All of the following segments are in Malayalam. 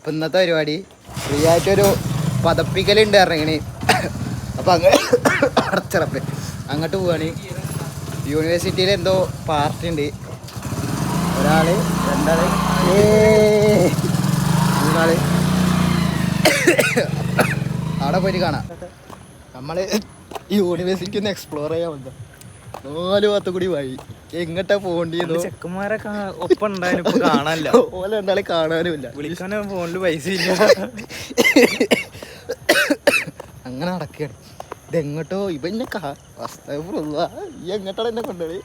അപ്പം ഇന്നത്തെ പരിപാടി ഫ്രീ ആയിട്ടൊരു പതപ്പിക്കലുണ്ട് ഇറങ്ങണി അപ്പം അങ്ങ് അടച്ചിറപ്പ്. അങ്ങോട്ട് പോവാണ്. യൂണിവേഴ്സിറ്റിയിൽ എന്തോ പാർട്ടി ഉണ്ട്. ഒരാൾ രണ്ടാൾ മൂന്നാൾ അവിടെ പോയിട്ട് കാണാം. നമ്മൾ യൂണിവേഴ്സിറ്റി ഒന്ന് എക്സ്പ്ലോർ ചെയ്യാൻ വന്നു നാല് ഭാഗത്തു കൂടി വഴി എങ്ങട്ടാ പോകേണ്ടിയെന്നോ ചെക്കന്മാരൊക്കെ ഒപ്പം ഉണ്ടായാലും ഇപ്പൊ കാണാനല്ല. ഓല രണ്ടാളെ കാണാനുമില്ല. വിളിക്കാൻ ഫോണിൽ പൈസ ഇല്ല. അങ്ങനെ നടക്കുകയാണ് ഇതെങ്ങോട്ടോ? ഇവന്നെ കാ അസ്തഫുറുല്ലാ. ഈ എങ്ങോട്ടാണ് എന്നെ കൊണ്ടുപോയി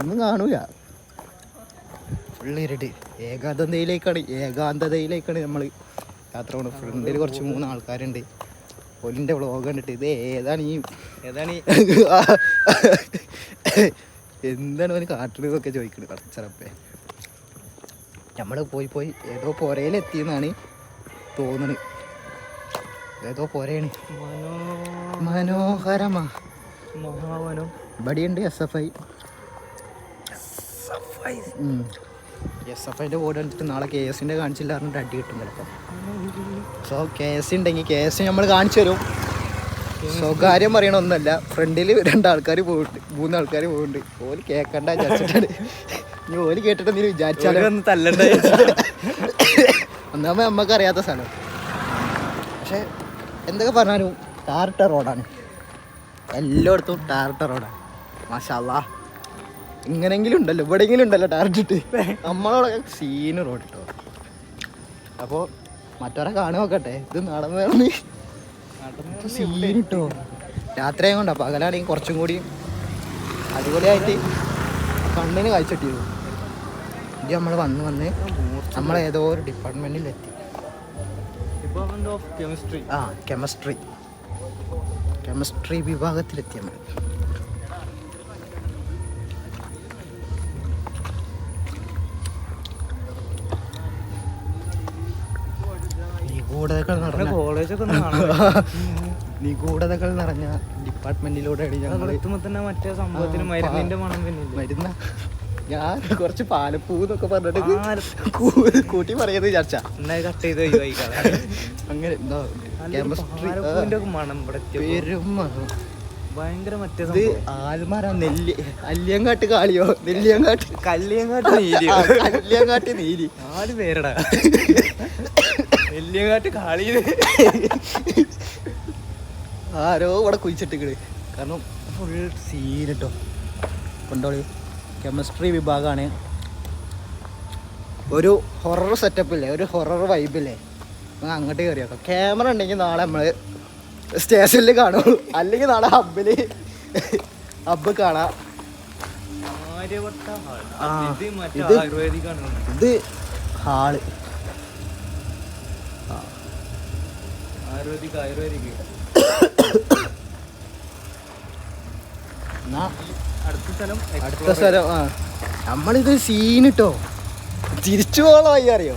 ഒന്നും കാണൂല. ഫുള്ള് ഇരുട്ട്. ഏകാന്തതയിലേക്കാണ്. ഏകാന്തതയിലേക്കാണ് നമ്മൾ യാത്ര പോകുന്നത് ഫ്രണ്ടിൽ കുറച്ച് മൂന്ന് ആൾക്കാരുണ്ട് ഒലിന്റെ വ്ളോഗ് കണ്ടിട്ട് ഇത് ഏതാണ് ഈ ഏതാണ് ഈ എന്താണ് അവന് കാട്ടുന്നതൊക്കെ ചോദിക്കുന്നത് കടച്ചറപ്പേ നമ്മൾ പോയി പോയി ഏതോ പുരയിലെത്തിയെന്നാണ് തോന്നുന്നത് ഏതോ പുരയാണ്. മനോ മനോഹരമാ. മഹാവനം. ഇവിടെയുണ്ട് S F I S F ഐന്റെ ബോർഡ് കണ്ടിട്ട് നാളെ കെ എസിന്റെ കാണിച്ചില്ല പറഞ്ഞിട്ട് അടി കിട്ടും ചിലപ്പോൾ സോ കെ എസ് ഉണ്ടെങ്കിൽ കെ എസ് നമ്മൾ കാണിച്ചു തരും. സ്വകാര്യം പറയണ ഒന്നല്ല. ഫ്രണ്ടിൽ രണ്ടാൾക്കാർ മൂന്ന് മൂന്നാൾക്കാർ പോയിട്ടുണ്ട്. ഓൽ കേൾക്കണ്ട വിചാരിച്ചിട്ടാണ്. ഇനി ഓൽ കേട്ടിട്ട് നീ വിചാരിച്ചാലോ? ഒന്ന് തല്ലണ്ട ഒന്നാമത് നമുക്ക് അറിയാത്ത സ്ഥലം പക്ഷെ എന്തൊക്കെ പറഞ്ഞാലും ടാറിട്ട റോഡാണ്. എല്ലായിടത്തും ടാറിട്ട റോഡാണ്. മാഷാല്ലാ ഇങ്ങനെങ്കിലും ഉണ്ടല്ലോ ഇവിടെയെങ്കിലും ഉണ്ടല്ലോ ടാർജറ്റ് നമ്മളോടൊക്കെ സീന് റോഡ് കേട്ടോ അപ്പോൾ മറ്റവരെ കാണു നോക്കട്ടെ ഇത് നടന്നു നടന്നു. സീൻ കിട്ടോ രാത്രി കൊണ്ടാ പകലാണെങ്കിൽ കുറച്ചും കൂടി അടിപൊളിയായിട്ട് കണ്ണിന് കാഴ്ചട്ടിയത് ഇത് നമ്മൾ വന്ന് വന്ന് നമ്മൾ ഏതോ ഒരു ഡിപ്പാർട്ട്മെന്റിലെത്തി ഡിപ്പാർട്ട്മെന്റ് ഓഫ് കെമിസ്ട്രി ആ കെമിസ്ട്രി കെമിസ്ട്രി വിഭാഗത്തിലെത്തി നമ്മൾ നിഗൂഢതകൾ നിറഞ്ഞ കോളേജൊക്കെ നിഗൂഢതകൾ നിറഞ്ഞ ഡിപ്പാർട്ട്മെന്റിലൂടെയാണ് ഞങ്ങൾ തന്നെ മറ്റേ സംഭവത്തിന് ആ, മരുന്നിന്റെ മണം മരുന്ന. ഞാൻ കുറച്ച് പാലപ്പൂ എന്നൊക്കെ പറഞ്ഞിട്ട് കൂട്ടി പറയുന്നത് ചർച്ച കട്ട് ചെയ്ത് അങ്ങനെ ഭയങ്കര മറ്റേ ആൽമാരാ നെല്ലി അല്ലിയങ്കാട്ട് കാളിയോ? നെല്ലിയങ്കാട്ട്. കല്ലിയങ്ങാട്ട് നീലി. കല്ലിയങ്ങാട്ട് കല്ലിയങ്കാട്ട് നീരി നാല് പേരടാ. നെല്ലിയങ്ങാട്ട് കാളി ആരോ ഇവിടെ കുഴിച്ചിട്ടിക്കട് കാരണം ഫുൾ സീൻ കേട്ടോ കൊണ്ടോളി കെമിസ്ട്രി വിഭാഗമാണ് ഒരു ഹൊറർ സെറ്റപ്പില്ലേ ഒരു ഹൊറർ വൈബില്ലേ നമുക്ക് അങ്ങോട്ട് കയറിയാക്കാം ക്യാമറ ഉണ്ടെങ്കിൽ നാളെ നമ്മൾ സ്റ്റേഷനിൽ കാണുള്ളൂ അല്ലെങ്കിൽ നാളെ ഹബ്ബിൽ ഹബ് കാണാം. ഇത് ഹാൾ. ആയുർവേദിക് ആയുർവേദിക് എന്നാ? അടുത്ത സ്ഥലം അടുത്ത സ്ഥലം ആ. നമ്മളിത് സീനിട്ടോ. തിരിച്ചു പോകണ വയ്യ അറിയോ?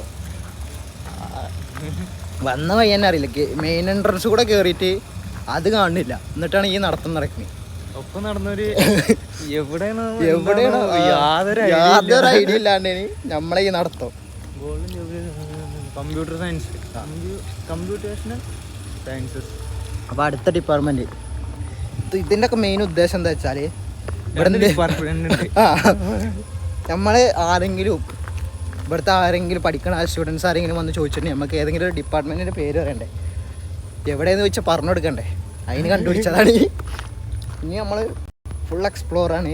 വന്ന വയ്യ തന്നെ അറിയില്ല. മെയിൻ എൻട്രൻസ് കൂടെ കേറിയിട്ട് അത് കാണുന്നില്ല. എന്നിട്ടാണ് ഈ നടത്തം നടക്കുന്നത് ഒപ്പം നടന്നൊരു എവിടെയാണ് എവിടെയാണ്? യാതൊരു ഐഡിയ ഇല്ലാണ്ട് നമ്മളെ ഈ നടത്തം. Computer science. Computational sciences. അപ്പോൾ അടുത്ത ഡിപ്പാർട്ട്മെന്റ്. ഇതിന്റെ ഒക്കെ മെയിൻ ഉദ്ദേശം എന്താ വെച്ചാൽ നമ്മളെ ആരെങ്കിലും ഇവിടുത്തെ ആരെങ്കിലും പഠിക്കണ സ്റ്റുഡൻസ് ആരെങ്കിലും വന്ന് ചോദിച്ചിട്ടുണ്ടെങ്കിൽ നമുക്ക് ഏതെങ്കിലും ഒരു ഡിപ്പാർട്ട്മെന്റിന്റെ പേര് പറയണ്ടേ? എവിടെയെന്ന് വെച്ചാൽ പറഞ്ഞു കൊടുക്കണ്ടേ? അതിന് കണ്ടുപിടിച്ചതാണ്. ഇനി നമ്മൾ ഫുൾ എക്സ്പ്ലോറാണ്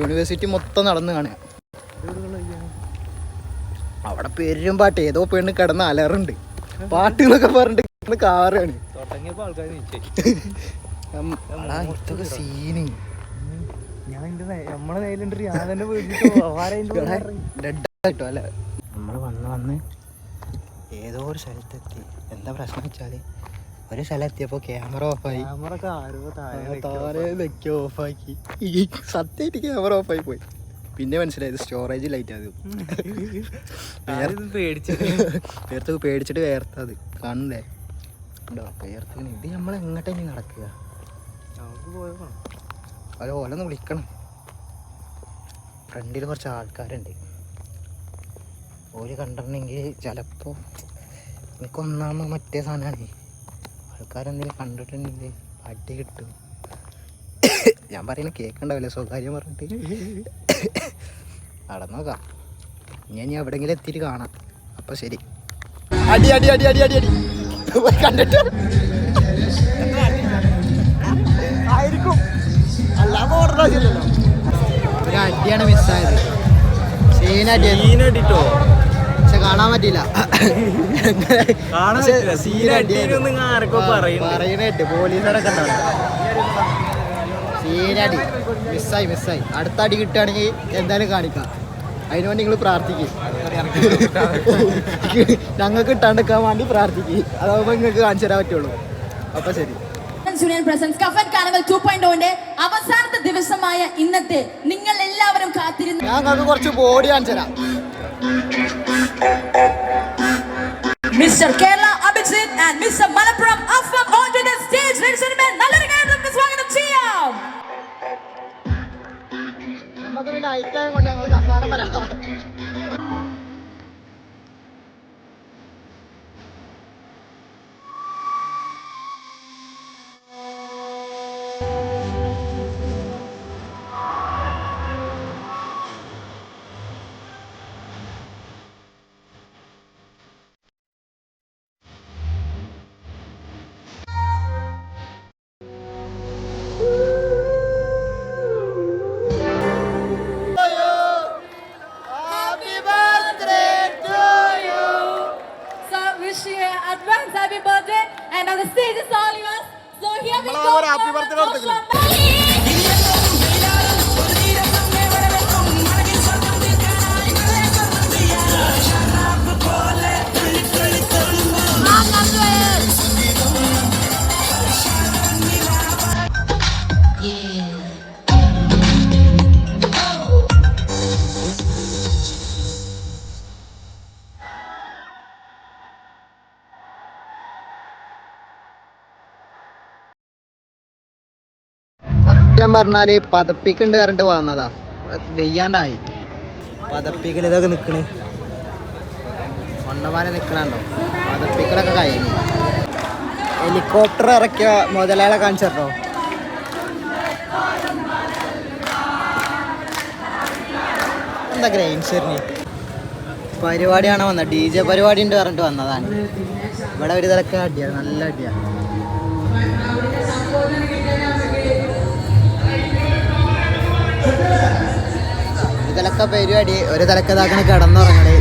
യൂണിവേഴ്സിറ്റി മൊത്തം നടന്നു കാണുക. അവിടെ പെരും പാട്ട്. ഏതോ പെണ്ണ് കിടന്ന് അലറുണ്ട് പാട്ട് എന്നൊക്കെ പറഞ്ഞിട്ട് കാറാണ് ഇതൊക്കെ സീന് ഡെഡായിട്ടോ അല്ല? നമ്മൾ വന്ന് വന്ന് ഏതോ ഒരു സ്ഥലത്തെത്തി. എന്താ പ്രശ്നം വെച്ചാൽ ഒരു സ്ഥലം എത്തിയപ്പോ ക്യാമറ ഓഫായി ക്യാമറ ആരോ താഴെ താരെ വെക്കി ഓഫാക്കി സത്യമായിട്ട് ക്യാമറ ഓഫായി പോയി. പിന്നെ മനസ്സിലായത് സ്റ്റോറേജ് ലൈറ്റ് അത്. വേർത്ത് പേടിച്ചിട്ട് വേർത്തത് കാണണ്ടേ ഉണ്ടോ? പേർത്തിന് ഇത് നമ്മൾ എങ്ങോട്ടേനി നടക്കുക? അതെ ഓലൊന്ന് വിളിക്കണം. ഫ്രണ്ടിൽ കുറച്ച് ആൾക്കാരുണ്ട്. ഓര് കണ്ടിട്ടുണ്ടെങ്കിൽ ചിലപ്പോൾ ഒന്നാമ മറ്റേ സാധനമാണ്. ആൾക്കാരെന്തെങ്കിലും കണ്ടിട്ടുണ്ടെങ്കിൽ അടി കിട്ടും. ഞാൻ പറയുന്നത് കേൾക്കണ്ടാവില്ല? സ്വകാര്യം പറഞ്ഞിട്ട്. നടന്നോക്കാം ഞാൻ ഇനി എവിടെങ്കിലും എത്തിയിട്ട് കാണാം. അപ്പോൾ ശരി. അടി അടി അടി അടി അടി അടി. കണ്ടിട്ട്. ആയിരിക്കും. അല്ലാതെ ഓർഡർ ആവശ്യമില്ലല്ലോ. ഒരു അടിയാണ് മിസ്സായത്. സീനടിട്ടോ? പക്ഷെ കാണാൻ പറ്റില്ല. പറയണേട്ട് പോലീസുകാരൊക്കെ സീനടി. മിസ്സായി മിസ്സായി. അടുത്ത അടി കിട്ടുകയാണെങ്കിൽ എന്തായാലും കാണിക്കാം. അതിനു വേണ്ടി നിങ്ങൾ പ്രാർത്ഥിക്കും. ഞങ്ങൾക്ക് ഇട്ടാണ്ടെക്കാൻ വേണ്ടി പ്രാർത്ഥിക്കും. അതാവുമ്പോൾ നിങ്ങൾക്ക് കാണിച്ചു തരാൻ പറ്റുള്ളൂ. അപ്പൊ ശരി. യൂണിയൻ പ്രസൻസ് കഫൻ കാർണിവൽ ടു പോയിന്റ് അവസാനത്തെ ദിവസമായ ഇന്നത്തെ നിങ്ങൾ എല്ലാവരും കാത്തിരുന്നു ഞാൻ നിങ്ങൾക്ക് കുറച്ച് ബോഡി കാണിച്ചു തരാം. Mister Kerala Abhijith and mister Malappuram അഫം on to the stage ladies and ഞങ്ങൾ കസാരം വരാം Happy stage is all yours. So here we നമ്മൾ go. സത്യം പറഞ്ഞാൽ പതപ്പിക്കുണ്ട് കറണ്ട് വന്നതാ. വെയ്യാണ്ടായി. പതപ്പിക്കൽ ഇതൊക്കെ നിക്കണ്. മണ്ണമാരെ നിക്കണോ പതപ്പിക്കലൊക്കെ കഴിഞ്ഞു. ഹെലികോപ്റ്റർ ഇറക്കിയ മുതലാളെ കാണിച്ചോ എന്താ ഗ്രൈൻസറിന് പരിപാടിയാണ് വന്നത്. ഡി ജെ പരിപാടി ഉണ്ട് പറഞ്ഞിട്ട് വന്നതാണ്. ഇവിടെ ഒരു തലക്കെ അടിയാണ് നല്ല അടിയാണ് ഒരു തലക്ക പരിപാടി ഒരു തലക്ക ഇതാക്കണ കിടന്നുറങ്ങണേ.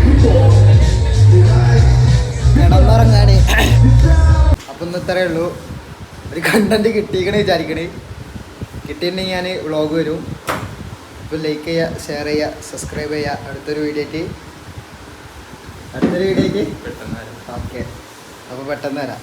കിടന്നുറങ്ങാണ്. അപ്പം ഇന്ന് ഇത്രയേ ഉള്ളൂ. ഒരു കണ്ടന്റ് കിട്ടിയിക്കണേ വിചാരിക്കണേ. കിട്ടിയിട്ടുണ്ടെങ്കിൽ ഞാൻ വ്ളോഗ് വരും. അപ്പോൾ ലൈക്ക് ചെയ്യുക ഷെയർ ചെയ്യുക സബ്സ്ക്രൈബ് ചെയ്യുക. അടുത്തൊരു വീഡിയോയ്ക്ക്. അടുത്തൊരു വീഡിയോയ്ക്ക്? ഓക്കെ അപ്പോൾ പെട്ടെന്ന് വരാം.